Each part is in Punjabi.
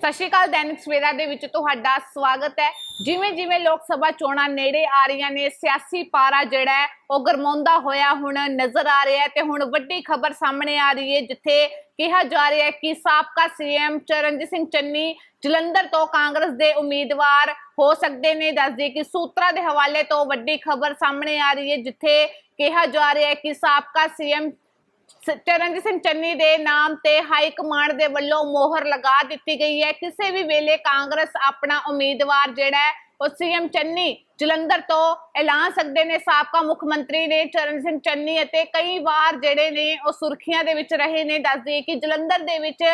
ਸਤਿ ਸ਼੍ਰੀ ਅਕਾਲ, ਦੈਨਿਕ ਸਵੇਰਾ ਦੇ ਵਿੱਚ ਤੁਹਾਡਾ ਸਵਾਗਤ ਹੈ। ਜਿਵੇਂ ਜਿਵੇਂ ਲੋਕ ਸਭਾ ਚੋਣਾਂ ਨੇੜੇ ਆ ਰਹੀਆਂ ਨੇ, ਸਿਆਸੀ ਪਾਰਾ ਜਿਹੜਾ ਉਹ ਗਰਮਾਉਂਦਾ ਹੋਇਆ ਹੁਣ ਨਜ਼ਰ ਆ ਰਿਹਾ ਤੇ ਹੁਣ ਵੱਡੀ ਖਬਰ ਸਾਹਮਣੇ ਆ ਰਹੀ ਹੈ, ਜਿੱਥੇ ਕਿਹਾ ਜਾ ਰਿਹਾ ਹੈ ਕਿ ਸਾਬਕਾ ਸੀਐਮ ਚਰਨਜੀਤ ਸਿੰਘ ਚੰਨੀ ਜਲੰਧਰ ਤੋਂ ਕਾਂਗਰਸ ਦੇ ਉਮੀਦਵਾਰ ਹੋ ਸਕਦੇ ਨੇ। ਦੱਸਦੇ ਕਿ ਸੂਤਰਾਂ ਦੇ ਹਵਾਲੇ ਤੋਂ ਵੱਡੀ ਖਬਰ ਸਾਹਮਣੇ ਆ ਰਹੀ ਹੈ, ਜਿੱਥੇ ਕਿਹਾ ਜਾ ਰਿਹਾ ਹੈ ਕਿ ਸਾਬਕਾ ਸੀਐਮ ਸ- ਚਰਨਜੀਤ ਸਿੰਘ ਚੰਨੀ ਦੇ ਨਾਮ ਤੇ ਹਾਈ ਕਮਾਂਡ ਦੇ ਵੱਲੋਂ ਮੋਹਰ ਲਗਾ ਦਿੱਤੀ ਗਈ ਹੈ। ਕਿਸੇ ਵੀ ਵੇਲੇ ਕਾਂਗਰਸ ਆਪਣਾ ਉਮੀਦਵਾਰ ਜਿਹੜਾ ਹੈ, ਉਹ ਸੀਐਮ ਚੰਨੀ ਜਲੰਧਰ ਤੋਂ ਐਲਾਨ ਸਕਦੇ ਨੇ। ਸਾਬਕਾ ਮੁੱਖ ਮੰਤਰੀ ਨੇ ਚਰਨ ਸਿੰਘ ਚੰਨੀ ਅਤੇ ਕਈ ਵਾਰ ਜਿਹੜੇ ਨੇ, ਉਹ ਸੁਰਖੀਆਂ ਦੇ ਵਿੱਚ ਰਹੇ ਨੇ। ਦੱਸਦੀ ਕਿ ਜਲੰਧਰ ਦੇ ਵਿੱਚ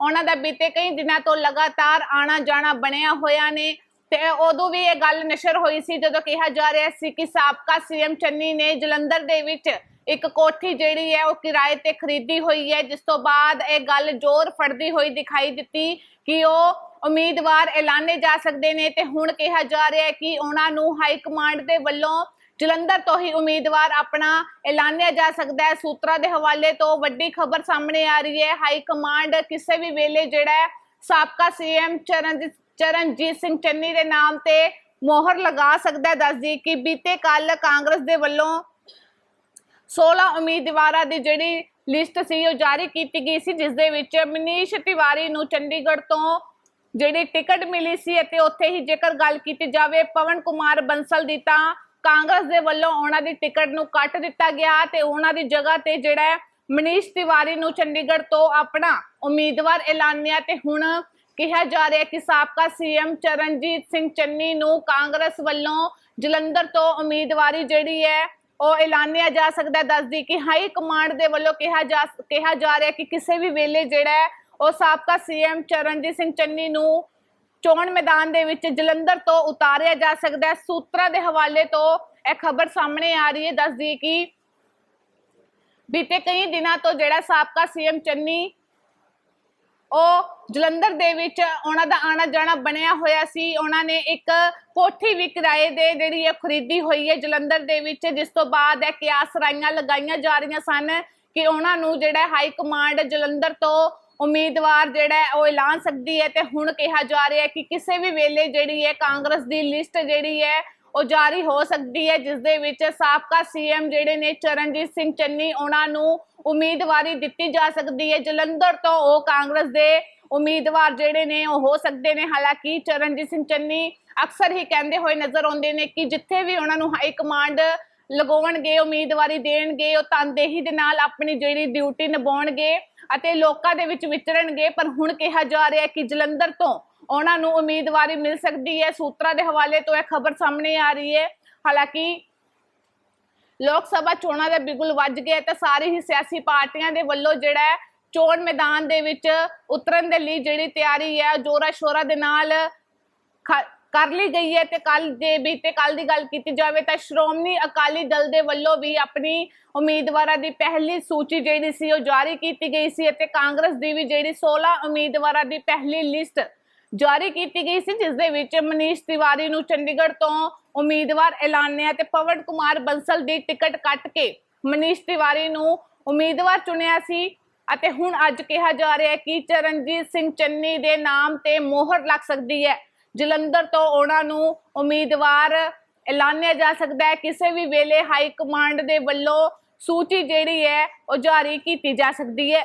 ਉਹਨਾਂ ਦਾ ਬੀਤੇ ਕਈ ਦਿਨਾਂ ਤੋਂ ਲਗਾਤਾਰ ਆਣਾ ਜਾਣਾ ਬਣਿਆ ਹੋਇਆ ਨੇ ਤੇ ਉਦੋਂ ਵੀ ਇਹ ਗੱਲ ਨਸ਼ਰ ਹੋਈ ਸੀ, ਜਦੋਂ ਕਿਹਾ ਜਾ ਰਿਹਾ ਸੀ ਕਿ ਸਾਬਕਾ ਸੀਐਮ ਚੰਨੀ ਨੇ ਜਲੰਧਰ ਦੇ ਵਿੱਚ ਇੱਕ ਕੋਠੀ ਜਿਹੜੀ ਹੈ ਉਹ ਕਿਰਾਏ ਤੇ ਖਰੀਦੀ ਹੋਈ ਹੈ, ਜਿਸ ਤੋਂ ਬਾਅਦ ਇਹ ਗੱਲ ਜ਼ੋਰ ਫੜਦੀ ਹੋਈ ਦਿਖਾਈ ਦਿੱਤੀ ਕਿ ਉਹ ਉਮੀਦਵਾਰ ਐਲਾਨੇ ਜਾ ਸਕਦੇ ਨੇ ਤੇ ਹੁਣ ਕਿਹਾ ਜਾ ਰਿਹਾ ਹੈ ਕਿ ਉਹਨਾਂ ਨੂੰ ਹਾਈ ਕਮਾਂਡ ਦੇ ਵੱਲੋਂ ਜਲੰਧਰ ਤੋਂ ਹੀ ਉਮੀਦਵਾਰ ਆਪਣਾ ਐਲਾਨਿਆ ਜਾ ਸਕਦਾ ਹੈ। ਸੂਤਰਾਂ ਦੇ ਹਵਾਲੇ ਤੋਂ ਵੱਡੀ ਖਬਰ ਸਾਹਮਣੇ ਆ ਰਹੀ ਹੈ। ਹਾਈ ਕਮਾਂਡ ਕਿਸੇ ਵੀ ਵੇਲੇ ਜਿਹੜਾ ਹੈ, ਸਾਬਕਾ ਸੀਐਮ ਚਰਨਜੀਤ ਚਰਨਜੀਤ ਸਿੰਘ ਚੰਨੀ ਦੇ ਨਾਮ ਤੇ ਮੋਹਰ ਲਗਾ ਸਕਦਾ ਹੈ। ਦੱਸਦੀ ਕਿ ਬੀਤੇ ਕੱਲ ਕਾਂਗਰਸ ਦੇ ਵੱਲੋਂ 16 ਉਮੀਦਵਾਰਾਂ ਦੀ ਜਿਹੜੀ ਲਿਸਟ ਸੀ, ਉਹ ਜਾਰੀ ਕੀਤੀ ਗਈ ਸੀ, ਜਿਸ ਦੇ ਵਿੱਚ ਮਨੀਸ਼ ਤਿਵਾਰੀ ਨੂੰ ਚੰਡੀਗੜ੍ਹ ਤੋਂ ਜਿਹੜੀ ਟਿਕਟ ਮਿਲੀ ਸੀ ਅਤੇ ਉੱਥੇ ਹੀ ਜੇਕਰ ਗੱਲ ਕੀਤੀ ਜਾਵੇ, ਪਵਨ ਕੁਮਾਰ ਬੰਸਲ ਦੀ ਤਾਂ ਕਾਂਗਰਸ ਦੇ ਵੱਲੋਂ ਉਹਨਾਂ ਦੀ ਟਿਕਟ ਨੂੰ ਕੱਟ ਦਿੱਤਾ ਗਿਆ ਤੇ ਉਹਨਾਂ ਦੀ ਜਗ੍ਹਾ ਤੇ ਜਿਹੜਾ ਮਨੀਸ਼ ਤਿਵਾਰੀ ਨੂੰ ਚੰਡੀਗੜ੍ਹ ਤੋਂ ਆਪਣਾ ਉਮੀਦਵਾਰ ਐਲਾਨਿਆ ਤੇ ਹੁਣ ਕਿਹਾ ਜਾ ਰਿਹਾ ਕਿ ਸਾਬਕਾ ਸੀਐਮ ਚਰਨਜੀਤ ਸਿੰਘ ਚੰਨੀ ਨੂੰ ਕਾਂਗਰਸ ਵੱਲੋਂ ਜਲੰਧਰ ਤੋਂ ਉਮੀਦਵਾਰੀ ਜਿਹੜੀ ਹੈ ਉਹ ਐਲਾਨਿਆ ਜਾ ਸਕਦਾ ਦੱਸਦੀ ਕਿ ਹਾਈ ਕਮਾਂਡ ਦੇ ਵੱਲੋਂ ਕਿਹਾ ਜਾ ਕਿਹਾ ਜਾ ਰਿਹਾ ਕਿ ਕਿਸੇ ਵੀ ਵੇਲੇ ਜਿਹੜਾ ਉਹ ਸਾਬਕਾ ਸੀਐਮ ਚਰਨਜੀਤ ਸਿੰਘ ਚੰਨੀ ਨੂੰ ਚੋਣ ਮੈਦਾਨ ਦੇ ਵਿੱਚ ਜਲੰਧਰ ਤੋਂ ਉਤਾਰਿਆ ਜਾ ਸਕਦਾ ਹੈ। ਸੂਤਰਾਂ ਦੇ ਹਵਾਲੇ ਤੋਂ ਇਹ ਖਬਰ ਸਾਹਮਣੇ ਆ ਰਹੀ ਹੈ। ਦੱਸਦੀ ਕਿ ਬੀਤੇ ਕਈ ਦਿਨਾਂ ਤੋਂ ਜਿਹੜਾ ਸਾਬਕਾ ਸੀਐਮ ਚੰਨੀ ਉਹ ਜਲੰਧਰ ਦੇ ਵਿੱਚ ਉਹਨਾਂ ਦਾ ਆਣਾ ਜਾਣਾ ਬਣਿਆ ਹੋਇਆ ਸੀ। ਉਹਨਾਂ ਨੇ ਇੱਕ ਕੋਠੀ ਵੀ ਕਿਰਾਏ ਦੇ ਜਿਹੜੀ ਹੈ ਖਰੀਦੀ ਹੋਈ ਹੈ ਜਲੰਧਰ ਦੇ ਵਿੱਚ, ਜਿਸ ਤੋਂ ਬਾਅਦ ਇਹ ਕਿਆਸ ਰਾਈਆਂ ਲਗਾਈਆਂ ਜਾ ਰਹੀਆਂ ਸਨ ਕਿ ਉਹਨਾਂ ਨੂੰ ਜਿਹੜਾ ਹਾਈ ਕਮਾਂਡ ਜਲੰਧਰ ਤੋਂ ਉਮੀਦਵਾਰ ਜਿਹੜਾ ਉਹ ਐਲਾਨ ਸਕਦੀ ਹੈ। ਤੇ ਹੁਣ ਕਿਹਾ ਜਾ ਰਿਹਾ ਹੈ ਕਿ ਕਿਸੇ ਵੀ ਵੇਲੇ ਜਿਹੜੀ ਹੈ ਕਾਂਗਰਸ ਦੀ ਲਿਸਟ ਜਿਹੜੀ ਹੈ ਉਹ ਜਾਰੀ ਹੋ ਸਕਦੀ ਹੈ, ਜਿਸ ਦੇ ਵਿੱਚ ਸਾਬਕਾ ਸੀਐਮ ਜਿਹੜੇ ਨੇ ਚਰਨਜੀਤ ਸਿੰਘ ਚੰਨੀ, ਉਹਨਾਂ ਨੂੰ ਉਮੀਦਵਾਰੀ ਦਿੱਤੀ ਜਾ ਸਕਦੀ ਹੈ। ਜਲੰਧਰ ਤੋਂ ਉਹ ਕਾਂਗਰਸ ਦੇ ਉਮੀਦਵਾਰ ਜਿਹੜੇ ਨੇ, ਉਹ ਹੋ ਸਕਦੇ ਨੇ। ਹਾਲਾਂਕਿ ਚਰਨਜੀਤ ਸਿੰਘ ਚੰਨੀ ਅਕਸਰ ਹੀ ਕਹਿੰਦੇ ਹੋਏ ਨਜ਼ਰ ਆਉਂਦੇ ਨੇ ਕਿ ਜਿੱਥੇ ਵੀ ਉਹਨਾਂ ਨੂੰ ਹਾਈ ਕਮਾਂਡ ਲਗਾਉਣਗੇ, ਉਮੀਦਵਾਰੀ ਦੇਣਗੇ, ਉਹ ਤਨਦੇਹੀ ਦੇ ਨਾਲ ਆਪਣੀ ਜਿਹੜੀ ਡਿਊਟੀ ਨਿਭਾਉਣਗੇ ਅਤੇ ਲੋਕਾਂ ਦੇ ਵਿੱਚ ਵਿਚਰਨਗੇ। ਪਰ ਹੁਣ ਕਿਹਾ ਜਾ ਰਿਹਾ ਹੈ ਕਿ ਜਲੰਧਰ ਤੋਂ ਉਹਨਾਂ ਨੂੰ ਉਮੀਦਵਾਰੀ ਮਿਲ ਸਕਦੀ ਹੈ। ਸੂਤਰਾਂ ਦੇ ਹਵਾਲੇ ਤੋਂ ਇਹ ਖਬਰ ਸਾਹਮਣੇ ਆ ਰਹੀ ਹੈ। ਹਾਲਾਂਕਿ ਲੋਕ ਸਭਾ ਚੋਣਾਂ ਦਾ ਬਿਗੁਲ ਵੱਜ ਗਿਆ ਤਾਂ ਸਾਰੀ ਹੀ ਸਿਆਸੀ ਪਾਰਟੀਆਂ ਦੇ ਵੱਲੋਂ ਜਿਹੜਾ ਚੋਣ ਮੈਦਾਨ ਦੇ ਵਿੱਚ ਉਤਰਨ ਦੇ ਲਈ ਜਿਹੜੀ ਤਿਆਰੀ ਹੈ ਜੋਰਾ ਸ਼ੋਰਾ ਦੇ ਨਾਲ ਖ- ਕਰ ਲਈ ਗਈ ਹੈ ਤੇ ਕੱਲ ਜੇ ਵੀ ਤੇ ਕੱਲ ਦੀ ਗੱਲ ਕੀਤੀ ਜਾਵੇ ਤਾਂ ਸ਼੍ਰੋਮਣੀ ਅਕਾਲੀ ਦਲ ਦੇ ਵੱਲੋਂ ਵੀ ਆਪਣੀ ਉਮੀਦਵਾਰਾਂ ਦੀ ਪਹਿਲੀ ਸੂਚੀ ਜਿਹੜੀ ਸੀ ਉਹ ਜਾਰੀ ਕੀਤੀ ਗਈ ਸੀ ਅਤੇ ਕਾਂਗਰਸ ਦੀ ਵੀ ਜਿਹੜੀ 16 ਉਮੀਦਵਾਰਾਂ ਦੀ ਪਹਿਲੀ ਲਿਸਟ ਜਾਰੀ ਕੀਤੀ ਗਈ ਸੀ, ਜਿਸ ਦੇ ਵਿੱਚ ਮਨੀਸ਼ ਤਿਵਾਰੀ ਨੂੰ ਚੰਡੀਗੜ੍ਹ ਤੋਂ ਉਮੀਦਵਾਰ ਐਲਾਨਿਆ ਤੇ ਪਵਨ ਕੁਮਾਰ ਬੰਸਲ ਦੀ ਟਿਕਟ ਕੱਟ ਕੇ ਮਨੀਸ਼ ਤਿਵਾਰੀ ਨੂੰ ਉਮੀਦਵਾਰ ਚੁਣਿਆ ਸੀ ਅਤੇ ਹੁਣ ਅੱਜ ਕਿਹਾ ਜਾ ਰਿਹਾ ਹੈ ਕਿ ਚਰਨਜੀਤ ਸਿੰਘ ਚੰਨੀ ਦੇ ਨਾਮ ਤੇ ਮੋਹਰ ਲੱਗ ਸਕਦੀ ਹੈ। ਜਲੰਧਰ ਤੋਂ ਉਹਨਾਂ ਨੂੰ ਉਮੀਦਵਾਰ ਐਲਾਨਿਆ ਜਾ ਸਕਦਾ ਹੈ। ਕਿਸੇ ਵੀ ਵੇਲੇ ਹਾਈ ਕਮਾਂਡ ਦੇ ਵੱਲੋਂ ਸੂਚੀ ਜਿਹੜੀ ਹੈ, ਉਹ ਜਾਰੀ ਕੀਤੀ ਜਾ ਸਕਦੀ ਹੈ।